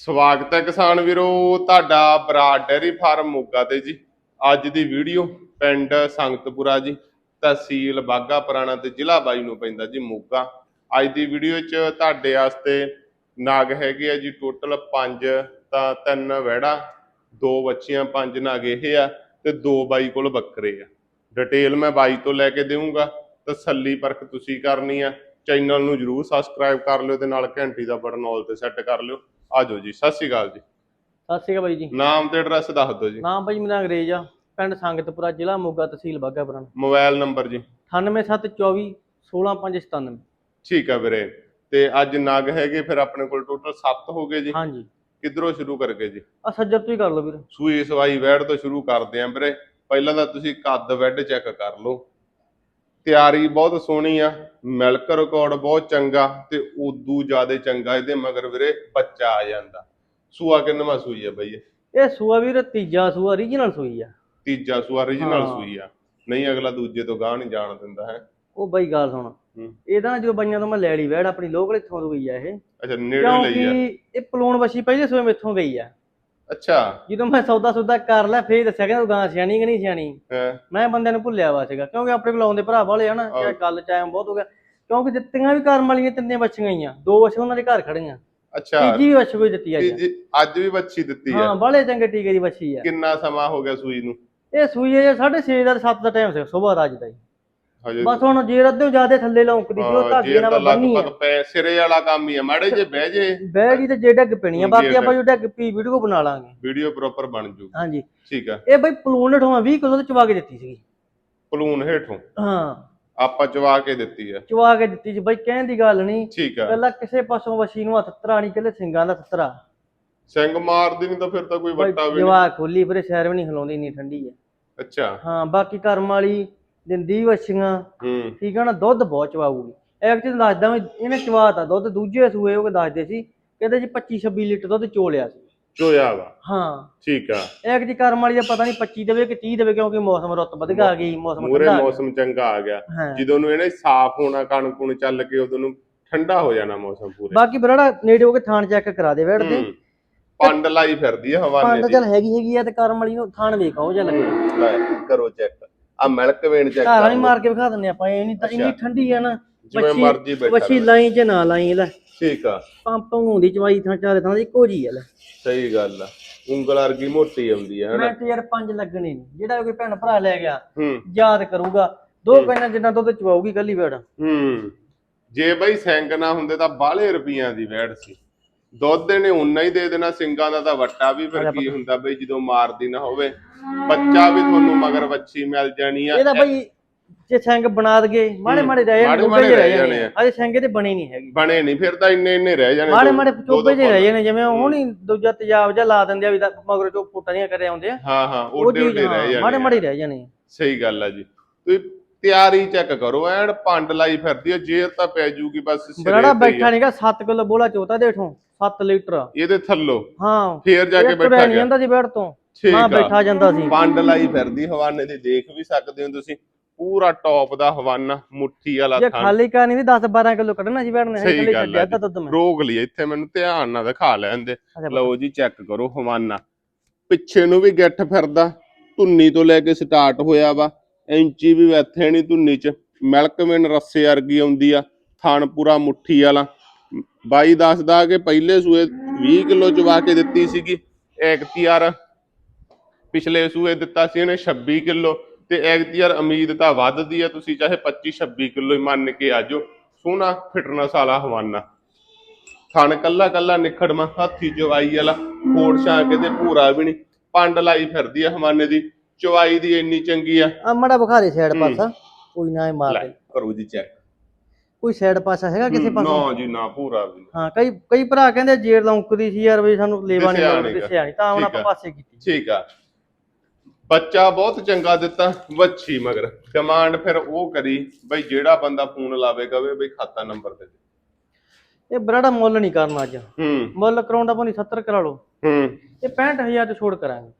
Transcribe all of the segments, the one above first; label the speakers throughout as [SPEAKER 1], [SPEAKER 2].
[SPEAKER 1] ਸਵਾਗਤ ਹੈ ਕਿਸਾਨ ਵੀਰੋ, ਤੁਹਾਡਾ ਬਰਾਡ ਡੈਰੀ ਫਾਰਮ ਮੋਗਾ ਤੇ ਜੀ। ਅੱਜ ਦੀ ਵੀਡੀਓ ਪਿੰਡ ਸੰਗਤਪੁਰਾ ਜੀ, ਤਹਿਸੀਲ ਬਾਗਾ ਪੁਰਾਣਾ ਤੇ ਜ਼ਿਲ੍ਹਾ ਬਾਈ ਨੂੰ ਪੈਂਦਾ ਜੀ ਮੋਗਾ। ਅੱਜ ਦੀ ਵੀਡੀਓ 'ਚ ਤੁਹਾਡੇ ਵਾਸਤੇ ਨਾਗ ਹੈਗੇ ਆ ਜੀ, ਟੋਟਲ 5 ਤਾਂ ਤਿੰਨ ਵਹਿੜਾ, ਦੋ ਬੱਚੀਆਂ ਪੰਜ ਨਾਗ ਇਹ ਆ ਤੇ ਦੋ ਬਾਈ ਕੋਲ ਬੱਕਰੇ ਆ। ਡਿਟੇਲ ਮੈਂ ਬਾਈ ਤੋਂ ਲੈ ਕੇ ਦੇਵਾਂਗਾ ਤਸੱਲੀ ਪਰਖ ਤੁਸੀਂ ਕਰਨੀ ਆ। ਚੈਨਲ ਨੂੰ ਜਰੂਰ ਸਬਸਕ੍ਰਾਈਬ ਕਰ ਲਿਓ ਤੇ ਨਾਲ ਘੰਟੀ ਦਾ ਬਟਨ ਆਲ ਤੇ ਸੈੱਟ ਕਰ ਲਿਓ। ਆਜੋ ਜੀ ਸਤਿ ਸ਼੍ਰੀ ਅਕਾਲ ਜੀ।
[SPEAKER 2] ਸਤਿ ਸ਼੍ਰੀ ਅਕਾਲ ਬਾਈ ਜੀ।
[SPEAKER 1] ਨਾਮ ਤੇ ਐਡਰੈਸ ਦੱਸ ਦਿਓ ਜੀ।
[SPEAKER 2] ਨਾਮ ਬਾਈ ਮੇਰਾ ਅੰਗਰੇਜ਼ ਆ। ਪਿੰਡ ਸੰਗਤਪੁਰਾ ਜ਼ਿਲ੍ਹਾ ਮੋਗਾ ਤਹਿਸੀਲ ਬਾਘਾਪੁਰਾਣਾ
[SPEAKER 1] ਮੋਬਾਈਲ ਨੰਬਰ ਜੀ।
[SPEAKER 2] 98724 16597
[SPEAKER 1] ਠੀਕ ਆ ਵੀਰੇ। ਤੇ ਅੱਜ ਨਗ ਹੈਗੇ ਫਿਰ ਆਪਣੇ ਕੋਲ ਟੋਟਲ 7 ਹੋ ਗਏ ਜੀ।
[SPEAKER 2] ਹਾਂਜੀ।
[SPEAKER 1] ਕਿੱਧਰੋਂ ਸ਼ੁਰੂ ਕਰਗੇ ਜੀ?
[SPEAKER 2] ਆ ਸੱਜਰ ਤੋਂ ਹੀ ਕਰ ਲਓ ਵੀਰ।
[SPEAKER 1] ਸੂਈ ਸਵਾਈ ਵੈੜ ਤੋਂ ਸ਼ੁਰੂ ਕਰਦੇ ਆਂ ਵੀਰੇ। ਪਹਿਲਾਂ ਤਾਂ ਤੁਸੀਂ ਕੱਦ ਵੈਡ ਚੈੱਕ ਕਰ ਲਓ। ਤਿਆਰੀ ਬਹੁਤ ਸੋਹਣੀ ਆ ਮਿਲਕ ਰਿਕਾਰਡ ਬਹੁਤ ਚੰਗਾ ਤੇ ਉਦੋਂ ਜ਼ਿਆਦਾ ਚੰਗਾ ਇਹਦੇ ਮਗਰ ਵੀਰੇ ਬੱਚਾ ਆ ਜਾਂਦਾ। ਸੂਆ ਕਿੰਨਵਾਂ ਸੂਈ ਆ ਬਈ? ਇਹ?
[SPEAKER 2] ਸੂਆ ਵੀਰ ਤੀਜਾ ਸੂਆ origignal ਸੂਈ ਆ।
[SPEAKER 1] ਤੀਜਾ ਸੂਆ origignal
[SPEAKER 2] ਹਾਂ।
[SPEAKER 1] ਸੂਈ ਆ। ਨਹੀਂ ਅਗਲਾ ਦੂਜੇ ਤੋਂ ਗਾਹ ਨਹੀਂ ਜਾਣ ਦਿੰਦਾ ਹੈ।
[SPEAKER 2] ਉਹ ਬਾਈ ਗੱਲ ਸੁਣ।
[SPEAKER 1] ਹੂੰ।
[SPEAKER 2] ਇਹਦਾ ਜੋ ਬਾਈਆਂ ਤੋਂ ਮੈਂ ਲੈ ਲਈ ਵੈੜ ਆਪਣੀ ਲੋਕਲ ਇੱਥੋਂ ਤੋਂ ਗਈ ਆ ਇਹ।
[SPEAKER 1] ਅੱਛਾ ਨੇੜੇ ਲਈ ਆ।
[SPEAKER 2] ਕਿਉਂਕਿ ਇਹ ਪਲੂਣ ਵਸ਼ੀ ਪਹਿਲੇ ਸੂਏ ਮੇਥੋਂ ਗਈ ਆ।
[SPEAKER 1] ਅੱਛਾ।
[SPEAKER 2] ਜਦੋਂ ਮੈਂ ਸੌਦਾ ਸੁਦਾ ਕਰ ਲਿਆ ਫੇਰ ਦੱਸਿਆ ਕਿ ਗਾਂ ਸਿਆਣੀ ਕਿ ਨਹੀਂ ਸਿਆਣੀ।
[SPEAKER 1] ਹੈਂ,
[SPEAKER 2] ਮੈਂ ਬੰਦਿਆਂ ਨੂੰ ਭੁੱਲਿਆ ਵਾ ਸੀਗਾ ਕਿਉਂਕਿ ਆਪਣੇ ਕੋਲ ਆਉਂਦੇ ਭਰਾ ਵਾਲੇ ਆ ਨਾ
[SPEAKER 1] ਆਹੋ।
[SPEAKER 2] ਚਾਹੇ ਗੱਲ ਟਾਈਮ ਬਹੁਤ ਹੋ ਗਿਆ। ਕਿਉਂਕਿ ਦਿੱਤੀਆਂ ਵੀ ਕਰਮ ਵਾਲੀਆਂ ਤਿੰਨੇ ਬੱਚੀਆਂ ਹੀ ਆ ਦੋ ਬੱਚੇ ਉਹਨਾਂ ਦੇ ਘਰ ਖੜੀਆਂ
[SPEAKER 1] ਅੱਛਾ।
[SPEAKER 2] ਤੀਜੀ ਵੀ ਬੱਚੀ ਕੋਈ ਦਿੱਤੀ ਆ
[SPEAKER 1] ਅੱਜ ਵੀ ਬੱਚੀ ਦਿੱਤੀ
[SPEAKER 2] ਹਾਂ
[SPEAKER 1] ਆ
[SPEAKER 2] ਬਾਲੇ ਚੰਗੇ ਟੀਕੇ ਦੀ ਬੱਚੀ ਆ।
[SPEAKER 1] ਕਿੰਨਾ ਸਮਾਂ ਹੋ ਗਿਆ ਸੂਈ ਨੂੰ?
[SPEAKER 2] ਇਹ ਸੂਈ ਹੈ 6:30 ਦਾ 7 ਦਾ ਟਾਈਮ ਸੀ ਸਵੇਰ ਦਾ ਅੱਜ ਦਾ ਹੀ।
[SPEAKER 1] ਹਜੇ
[SPEAKER 2] ਬਸ ਹੁਣ ਜੇ ਰੱਦੇ ਜਿਆਦੇ ਥੱਲੇ ਲੌਂਕਦੀ ਸੀ ਉਹ ਧਾਗੇ
[SPEAKER 1] ਜੇ
[SPEAKER 2] ਨਾਲ ਬੰਨੀ ਆ।
[SPEAKER 1] ਪੈ ਸਿਰੇ ਵਾਲਾ ਕੰਮ ਹੀ ਆ। ਮਾੜੇ ਜੇ ਬਹਿ ਜੇ।
[SPEAKER 2] ਬਹਿ ਗਈ ਤੇ ਜੇ ਡੱਗ ਪੈਣੀ ਆ।
[SPEAKER 1] ਜੇ
[SPEAKER 2] ਬਾਕੀ ਆਪਾਂ ਜੋ ਡੱਗ ਪੀ ਵੀਡੀਓ ਬਣਾ ਲਾਂਗੇ।
[SPEAKER 1] ਵੀਡੀਓ ਪ੍ਰੋਪਰ ਬਣ ਜੂ।
[SPEAKER 2] ਹਾਂਜੀ।
[SPEAKER 1] ਠੀਕ ਆ।
[SPEAKER 2] ਇਹ ਬਈ ਪਲੂਨ ਢੋਆ 20 ਕਿਲੋ ਤੇ ਚਵਾ ਕੇ ਦਿੱਤੀ ਸੀਗੀ।
[SPEAKER 1] ਪਲੂਨ ਹੇਠੋਂ?
[SPEAKER 2] ਹਾਂ।
[SPEAKER 1] ਆਪਾਂ ਚਵਾ ਕੇ ਦਿੱਤੀ ਆ।
[SPEAKER 2] ਚਵਾ ਕੇ ਦਿੱਤੀ ਸੀ। ਬਈ ਕਹਿਣ ਦੀ ਗੱਲ ਨਹੀਂ।
[SPEAKER 1] ਠੀਕ ਆ।
[SPEAKER 2] ਪਹਿਲਾਂ ਕਿਸੇ ਪਾਸੋਂ ਵਸ਼ੀ ਨੂੰ ਹੱਥ ਤਰਾ ਨਹੀਂ ਕੱਲੇ ਸਿੰਘਾਂ ਦਾ ਤਰਾ।
[SPEAKER 1] ਸਿੰਘ ਮਾਰਦੀ ਨਹੀਂ ਤਾਂ ਫਿਰ ਤਾਂ ਕੋਈ ਵੱਟਾ ਵੀ ਨਹੀਂ
[SPEAKER 2] ਜਵਾ ਖੋਲੀ ਫਿਰੇ ਸ਼ਹਿਰ ਵੀ ਨਹੀਂ ਹਿਲਾਉਂਦੀ ਇੰਨੀ ਠੰਡੀ ਹੈ
[SPEAKER 1] ਅੱਛਾ।
[SPEAKER 2] ਹਾਂ ਬਾਕੀ ਕਰਮ ਵਾਲੀ ਦਿੰਦੀ ਵਛੀਆਂ
[SPEAKER 1] ਹੂੰ।
[SPEAKER 2] ਠੀਕ ਹੈ ਨਾ ਦੁੱਧ ਬਹੁਤ ਚਵਾਊਗੀ ਇੱਕ ਚੀਜ਼ ਦੱਸਦਾ ਮੈਂ ਇਹਨੇ ਚਵਾਤਾ ਦੁੱਧ ਦੂਜੇ ਸੂਏ ਉਹ ਦੱਸਦੇ ਸੀ ਕਹਿੰਦੇ ਜੀ 25 26 ਲੀਟਰ ਦੁੱਧ ਚੋਲਿਆ ਸੀ।
[SPEAKER 1] ਚੋਇਆ ਵਾ।
[SPEAKER 2] ਹਾਂ।
[SPEAKER 1] ਠੀਕ ਆ।
[SPEAKER 2] ਇੱਕ ਜੀ ਕਰਮ ਵਾਲੀ ਦਾ ਪਤਾ ਨਹੀਂ 25 ਦੇਵੇ ਕਿ 30 ਦੇਵੇ ਕਿਉਂਕਿ ਮੌਸਮ ਰੁੱਤ ਵਧ ਆ ਗਈ ਮੌਸਮ
[SPEAKER 1] ਮੂਰੇ
[SPEAKER 2] ਠੰਡਾ ਆ।
[SPEAKER 1] ਮੌਸਮ ਚੰਗਾ ਆ ਗਿਆ।
[SPEAKER 2] ਹਾਂ।
[SPEAKER 1] ਜਦੋਂ ਨੂੰ ਇਹਨੇ ਸਾਫ਼ ਹੋਣਾ ਕਣਕ ਕੁਣ ਚੱਲ ਕੇ ਉਦੋਂ ਨੂੰ ਠੰਡਾ ਹੋ ਜਾਣਾ ਮੌਸਮ ਪੂਰੇ।
[SPEAKER 2] ਬਾਕੀ ਬਰੜਾ ਨੇੜੇ ਹੋ ਕੇ ਥਾਣ ਚੈੱਕ ਕਰਾ ਦੇ ਬੈਠ ਦੇ।
[SPEAKER 1] ਹੂੰ। ਪੰਡ ਲਾਈ ਫਿਰਦੀ ਆ ਹਵਾਨੇ
[SPEAKER 2] ਪੰਡ
[SPEAKER 1] ਦੀ।
[SPEAKER 2] ਚੱਲ ਹੈਗੀ ਹੈਗੀ ਆ ਤੇ ਕਰਮ ਵਾਲੀ ਨੂੰ ਥਾਣ ਵੇਖ ਉਹ ਜਿਹਾ ਲੱਗੇ
[SPEAKER 1] ਲੈ, ਕਰੋ ਚੈੱਕ। ਆ ਮਿਲਕ ਵੇਣ ਚੈੱਕ
[SPEAKER 2] ਵਾਲੀ
[SPEAKER 1] ਲਓ।
[SPEAKER 2] ਮਾਰ ਕੇ ਵਿਖਾ ਦਿੰਦੇ ਆਪਾਂ ਇਹ ਨਹੀਂ ਤਾਂ ਇੰਨੀ। ਠੰਡੀ ਆ ਨਾ।
[SPEAKER 1] ਜਿਵੇਂ ਮਰਜ਼ੀ ਬੈਠਾ
[SPEAKER 2] ਵੱਛੀ। ਲਾਈ ਚ ਨਾ ਲਾਈ ਲੈ।
[SPEAKER 1] ਠੀਕ ਆ।
[SPEAKER 2] ਪੰਪ ਹੁੰਦੀ ਚਵਾਈ ਥਾਂ ਚਾਰੇ ਥਾਂ ਦੀ ਇੱਕੋ ਜੀ ਆ ਲੈ।
[SPEAKER 1] ਸਹੀ ਗੱਲ ਆ। ਉਂਗਲ ਵਰਗੀ ਮੋਟੀ ਆਉਂਦੀ ਆ ਹਨਾ?
[SPEAKER 2] ਮਿੰਟ ਯਾਰ ਪੰਜ ਲੱਗਣੇ ਨੀ। ਜਿਹੜਾ ਕੋਈ ਭੈਣ ਭਰਾ ਲੈ ਗਿਆ
[SPEAKER 1] ਹੂੰ।
[SPEAKER 2] ਯਾਦ ਕਰੂਗਾ। ਦੋ ਕਹਿੰਦਾ ਜਿੰਨਾ ਦੁੱਧ ਚਵਾਉਗੀ ਕੱਲੀ ਬੈੜ।
[SPEAKER 1] ਹੂੰ। ਜੇ ਬਈ ਸਿੰਘ ਨਾ ਹੁੰਦੇ ਤਾਂ ਬਾਹਲੇ ਰੁਪਈਆਂ ਦੀ ਵੈੜ ਸੀ। ਦੁੱਧ ਇਹਨੇ ਉਨਾ ਹੀ ਦੇ ਦੇਣਾ ਸਿੰਘਾਂ ਦਾ ਤਾਂ ਵੱਟਾ ਵੀ ਫਿਰ ਕੀ ਹੁੰਦਾ ਬਈ ਜਦੋਂ ਮਾਰਦੀ ਨਾ ਹੋਵੇ। ਬੱਚਾ ਵੀ ਤੁਹਾਨੂੰ ਮਗਰ ਵੱਛੀ ਮਿਲ ਜਾਣੀ ਆ।
[SPEAKER 2] ਇਹਦਾ ਬਈ ਜੇ ਸਿੰਘ ਬਣਾ ਦਗੇ ਮਾੜੇ ਮਾੜੇ ਰਹਿ ਜਾਣੇ ਚੋਬੇ
[SPEAKER 1] ਰਹਿ
[SPEAKER 2] ਰਹਿ
[SPEAKER 1] ਜਾਣੇ।
[SPEAKER 2] ਅਜੇ ਸਿੰਘ ਤੇ ਬਣੀ ਨਹੀਂ ਹੈਗੀ।
[SPEAKER 1] ਬਣੇ ਨਹੀਂ ਫਿਰ ਤਾਂ ਇੰਨੇ ਇੰਨੇ ਰਹਿ ਜਾਣੇ
[SPEAKER 2] ਮਾੜੇ ਮਾੜੇ ਚੋਬੇ ਜੇ ਰਹਿ। ਜਾਣੇ ਜਿਵੇਂ ਉਹ ਨਹੀਂ ਦੂਜਾ ਤੇਜ਼ਾਬ ਜਿਹਾ ਲਾ ਦਿੰਦੇ ਆ ਵੀ ਮਗਰ ਚੋਂ ਫੁੱਟਾਂ ਦੀਆਂ ਕਰੇ ਆਉਂਦੇ ਆ।
[SPEAKER 1] ਹਾਂ ਹਾਂ
[SPEAKER 2] ਉਹ
[SPEAKER 1] ਓਡੇ
[SPEAKER 2] ਚੀਜ਼
[SPEAKER 1] ਓਡੇ ਰਹਿ
[SPEAKER 2] ਹਾਂ,
[SPEAKER 1] ਜਾਣੇ
[SPEAKER 2] ਮਾੜੇ। ਮਾੜੇ ਰਹਿ ਜਾਣੇ
[SPEAKER 1] ਸਹੀ ਗੱਲ ਆ ਜੀ। ਤੁਸੀਂ ਤਿਆਰੀ ਚੈੱਕ ਕਰੋ ਐਨ ਪੰਡ ਲਾਈ ਫਿਰਦੀ ਆ ਜੇ ਤਾਂ ਪੈ ਜੂਗੀ ਬਸ ਸਿਰੇ ਹੀ ਆ।
[SPEAKER 2] ਬੈਠਾ ਨਹੀਂਗਾ 7 ਕਿਲੋ ਬੋਲਾ ਚੋਤਾ ਦੇਠੋਂ 7 ਲੀਟਰ।
[SPEAKER 1] ਇਹਦੇ ਥੱਲੋਂ।
[SPEAKER 2] ਹਾਂ
[SPEAKER 1] ਫੇਰ ਜਾ ਕੇ
[SPEAKER 2] ਇਹ
[SPEAKER 1] ਬੈਠਾ
[SPEAKER 2] ਨਹੀਂ
[SPEAKER 1] ਗਿਆ।
[SPEAKER 2] ਜਾਂਦਾ ਸੀ ਬੈਠ ਤੋਂ। ਹਾਂ ਬੈਠਾ ਜਾਂਦਾ ਸੀ।
[SPEAKER 1] ਪੰਡ ਲਾਈ ਫਿਰਦੀ ਹਵਾਨੇ ਦੀ ਦੇਖ ਵੀ ਸਕਦੇ ਹੋ ਤੁਸੀਂ। ਪੂਰਾ ਟੌਪ ਦਾ ਹਵਾਨਾ ਮੁੱਠੀ ਵਾਲਾ
[SPEAKER 2] ਜੇ
[SPEAKER 1] ਥਣ।
[SPEAKER 2] ਖਾਲੀ ਕਾਨੀ ਵੀ 10 12 ਕਿਲੋ ਕੱਢਣਾ ਸੀ ਬੈਠਣੇ ਥੱਲੇ
[SPEAKER 1] ਗੱਲ
[SPEAKER 2] ਛੱਡਿਆ ਤਾਂ ਦੁੱਧ ਮੈਂ।
[SPEAKER 1] ਰੋਗ ਲਈ ਇੱਥੇ ਮੈਨੂੰ ਧਿਆਨ ਨਾਲ ਦਿਖਾ ਲੈਣ ਦੇ। ਲਓ ਜੀ ਚੈੱਕ ਕਰੋ ਹਵਾਨਾ। ਪਿੱਛੇ ਨੂੰ ਵੀ ਗਿੱਠ ਫਿਰਦਾ। ਧੁੰਨੀ ਤੋਂ ਲੈ ਕੇ ਸਟਾਰਟ ਹੋਇਆ ਵਾ। ਇੰਚੀ ਵੀ ਇੱਥੇ ਨਹੀਂ ਧੁੰਨੀ ਚ। ਮਿਲਕ ਵੇਨ ਰੱਸੇ ਵਰਗੀ ਆਉਂਦੀ ਆ। ਥਣ ਪੂਰਾ ਮੁੱਠੀ ਵਾਲਾ। ਬਾਈ ਦੱਸਦਾ ਕਿ ਪਹਿਲੇ ਸੂਏ 20 ਕਿਲੋ ਚਵਾ ਕੇ ਦਿੱਤੀ ਸੀਗੀ ਐਕਤੀਆਰ ਪਿਛਲੇ ਸੂਏ ਦਿੱਤਾ ਸੀ ਇਹਨੇ 26 ਕਿਲੋ ਤੇ ਐਕਤੀਆਰ ਉਮੀਦ ਤਾਂ ਵੱਧਦੀ ਆ ਤੁਸੀਂ ਚਾਹੇ 25 26 ਕਿਲੋ ਹੀ ਮੰਨ ਕੇ ਆਜੋ ਸੋਹਣਾ ਫਿਟਨੈਸ ਵਾਲਾ ਹਵਾਨਾ। ਥਣ ਕੱਲਾ ਕੱਲਾ ਨਿਖੜਮਾ ਹੱਥੀ ਚਵਾਈ ਵਾਲਾ ਕੋੜ ਛਾਂ ਕੇ ਤੇ ਭੂਰਾ ਵੀ ਨਹੀਂ। ਪੰਡ ਲਾਈ ਫਿਰਦੀ ਆ ਹਵਾਨੇ ਦੀ ਚਵਾਈ ਦੀ ਇੰਨੀ ਚੰਗੀ ਆ।
[SPEAKER 2] ਆ ਮੜਾ ਬੁਖਾਰੇ ਸਾਈਡ। ਪਾਸਾ ਕੋਈ ਨਾ ਇਹ ਮਾਰ ਦੇ।
[SPEAKER 1] ਕਰੋ ਜੀ ਚੈੱਕ
[SPEAKER 2] ਕੋਈ ਸਾਈਡ ਪਾਸਾ ਹੈਗਾ ਕਿਸੇ ਪਾਸੋਂ?
[SPEAKER 1] ਨਾ ਜੀ ਨਾ ਭੂਰਾ ਵੀ।
[SPEAKER 2] ਹਾਂ ਕਈ ਕਈ ਭਰਾ ਕਹਿੰਦੇ ਜੇੜ ਲੌਂਕਦੀ ਸੀ ਯਾਰ ਵੀ ਸਾਨੂੰ ਲੇਵਾ ਨਹੀਂ।
[SPEAKER 1] ਦਿਸਿਆ
[SPEAKER 2] ਨਹੀਂ ਤਾਂ ਹੁਣ ਆਪਾਂ। ਪਾਸੇ ਕੀਤੀ।
[SPEAKER 1] ਠੀਕ ਆ। ਬੱਚਾ ਬਹੁਤ ਚੰਗਾ ਦਿੱਤਾ ਵੱਛੀ ਮਗਰ। ਡਿਮਾਂਡ ਫਿਰ ਉਹ ਕਰੀ ਬਈ ਜਿਹੜਾ ਬੰਦਾ ਫੋਨ ਲਾਵੇ ਕਵੇ ਬਈ ਖਾਤਾ ਨੰਬਰ ਦੇ ਦੇ।
[SPEAKER 2] ਇਹ ਬਰਾੜਾ ਮੁੱਲ ਨਹੀਂ ਕਰਨਾ ਅੱਜ।
[SPEAKER 1] ਹੂੰ।
[SPEAKER 2] ਮੁੱਲ ਕਰਾਉਂਦਾ ਭਾਵੇਂ 70 ਕਰਾ ਲਓ।
[SPEAKER 1] ਹੂੰ।
[SPEAKER 2] ਇਹ 65000 ਚ ਛੋੜ ਕਰਾਂਗੇ।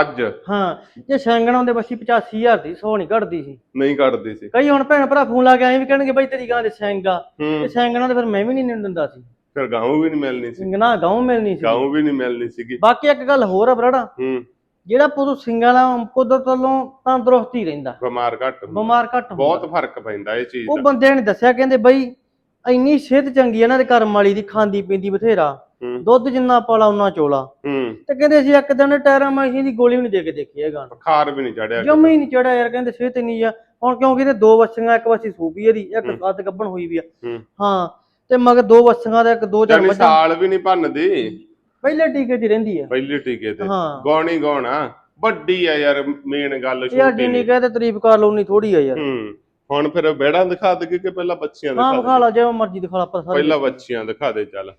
[SPEAKER 1] ਅੱਜ?
[SPEAKER 2] ਹਾਂ ਜੇ ਸੈਂਗਣਾ ਹੁੰਦੇ ਬੱਸੀ 85000 ਦੀ 100 ਨਹੀਂ ਘਟਦੀ ਸੀ।
[SPEAKER 1] ਨਹੀਂ ਕੱਢਦੇ ਸੀ।
[SPEAKER 2] ਕਈ ਹੁਣ ਭੈਣ ਭਰਾ ਫੋਨ ਲਾ ਕੇ ਆਏ ਵੀ ਕਹਿਣਗੇ ਬਾਈ ਤੇਰੀ ਗਾਂ ਦੇ ਸੈਂਗਾ।
[SPEAKER 1] ਹੂੰ।
[SPEAKER 2] ਤੇ ਸੈਂਗਣਾ ਤੇ ਫਿਰ ਮੈਂ ਵੀ ਨਹੀਂ ਦਿੰਦਾ ਸੀ।
[SPEAKER 1] ਫਿਰ ਗਾਉਂ ਵੀ ਨਹੀਂ ਮਿਲਣੀ ਸੀ।
[SPEAKER 2] ਨਾ ਗਾਉਂ ਮਿਲਣੀ ਸੀ।
[SPEAKER 1] ਗਾਉਂ ਵੀ ਨਹੀਂ ਮਿਲਣੀ ਸੀਗੀ।
[SPEAKER 2] ਬਾਕੀ ਇੱਕ ਗੱਲ ਹੋਰ ਆ ਬਰਾੜਾ।
[SPEAKER 1] ਹੂੰ।
[SPEAKER 2] ਜਿਹੜਾ ਪਸ਼ੂ ਸਿੰਘਾਂ ਵਾਲਾ ਕੁਦਰਤ ਵੱਲੋਂ ਤੰਦਰੁਸਤੀ ਰਹਿੰਦਾ।
[SPEAKER 1] ਬਿਮਾਰ ਘੱਟ ਹੁੰਦਾ।
[SPEAKER 2] ਬਿਮਾਰ ਘੱਟ ਹੁੰਦਾ।
[SPEAKER 1] ਬਹੁਤ ਫ਼ਰਕ ਪੈਂਦਾ ਇਹ ਚੀਜ਼
[SPEAKER 2] ਉਹ
[SPEAKER 1] ਦਾ।
[SPEAKER 2] ਬੰਦਿਆਂ ਨੇ ਦੱਸਿਆ ਕਹਿੰਦੇ ਬਈ ਇੰਨੀ ਸਿਹਤ ਚੰਗੀ ਆ ਇਹਨਾਂ ਦੇ ਕਰਮ ਵਾਲੀ ਦੀ ਖਾਂਦੀ ਪੀਂਦੀ ਬਥੇਰਾ।
[SPEAKER 1] ਹੂੰ
[SPEAKER 2] ਦੁੱਧ ਜਿੰਨਾ ਪਾਲਾ ਉਹਨਾਂ ਚੋਲਾ।
[SPEAKER 1] ਹੂੰ।
[SPEAKER 2] ਤੇ ਕਹਿੰਦੇ ਅਸੀਂ ਇੱਕ ਦਿਨ ਟੈਰਾਮਾਈਸਿਨ ਦੀ ਗੋਲੀ ਵੀ ਨਹੀਂ ਦੇ ਕੇ ਦੇਖੀ ਇਹ ਗਾਣ
[SPEAKER 1] ਬੁਖਾਰ ਵੀ ਨਹੀਂ ਚੜਿਆ
[SPEAKER 2] ਜਮੇ ਹੀ ਨਹੀਂ ਚੜਿਆ ਯਾਰ ਕਹਿੰਦੇ ਸਿਹਤ ਇੰਨੀ ਆ। ਹੁਣ ਕਿਉਂਕਿ ਇਹਦੇ ਦੋ ਬੱਚੀਆਂ ਇੱਕ ਬੱਚੀ ਸੂਪੀ ਇਹਦੀ ਇੱਕ
[SPEAKER 1] ਹੂੰ।
[SPEAKER 2] ਸੱਤ ਗੱਭਣ ਹੋਈ ਵੀ ਆ।
[SPEAKER 1] ਹੂੰ।
[SPEAKER 2] ਹਾਂ ਤੇ ਮਗਰ ਦੋ ਬੱਚੀਆਂ ਦਾ ਇੱਕ ਦੋ ਚਾਰ
[SPEAKER 1] ਜਾਨੀ
[SPEAKER 2] ਮੱਝਾਂ
[SPEAKER 1] ਸਾਲ ਵੀ ਨਹੀਂ ਭੰਨਦੀ।
[SPEAKER 2] ਪਹਿਲੇ ਟੀਕੇ 'ਚ ਰਹਿੰਦੀ ਆ।
[SPEAKER 1] ਪਹਿਲੇ ਟੀਕੇ ਤੇ।
[SPEAKER 2] ਹਾਂ।
[SPEAKER 1] ਗਾਉਣੀ ਗਾਉਣਾ। ਵੱਡੀ ਆ ਯਾਰ ਮੇਨ ਗੱਲ
[SPEAKER 2] ਯਾਰ
[SPEAKER 1] ਛੋਟੀ
[SPEAKER 2] ਜਿੰਨੀ
[SPEAKER 1] ਨਹੀਂ।
[SPEAKER 2] ਕਹੇ ਤੇ ਤਾਰੀਫ ਕਰ ਲਓ ਉਨੀ ਥੋੜੀ ਆ ਯਾਰ।
[SPEAKER 1] ਹੂੰ। ਹੁਣ ਫਿਰ ਬੇੜਾਂ ਦਿਖਾ ਦੇ ਕਿ ਪਹਿਲਾਂ ਬੱਚੀਆਂ
[SPEAKER 2] ਹਾਂ
[SPEAKER 1] ਦਿਖਾ ਦੇ
[SPEAKER 2] ਲਾ ਜਿਵੇਂ ਮਰਜ਼ੀ ਦਿਖਾ ਲਾ ਪਰ
[SPEAKER 1] ਪਹਿਲਾਂ ਬੱਚੀਆਂ ਦਿਖਾ ਦੇ ਚੱਲ।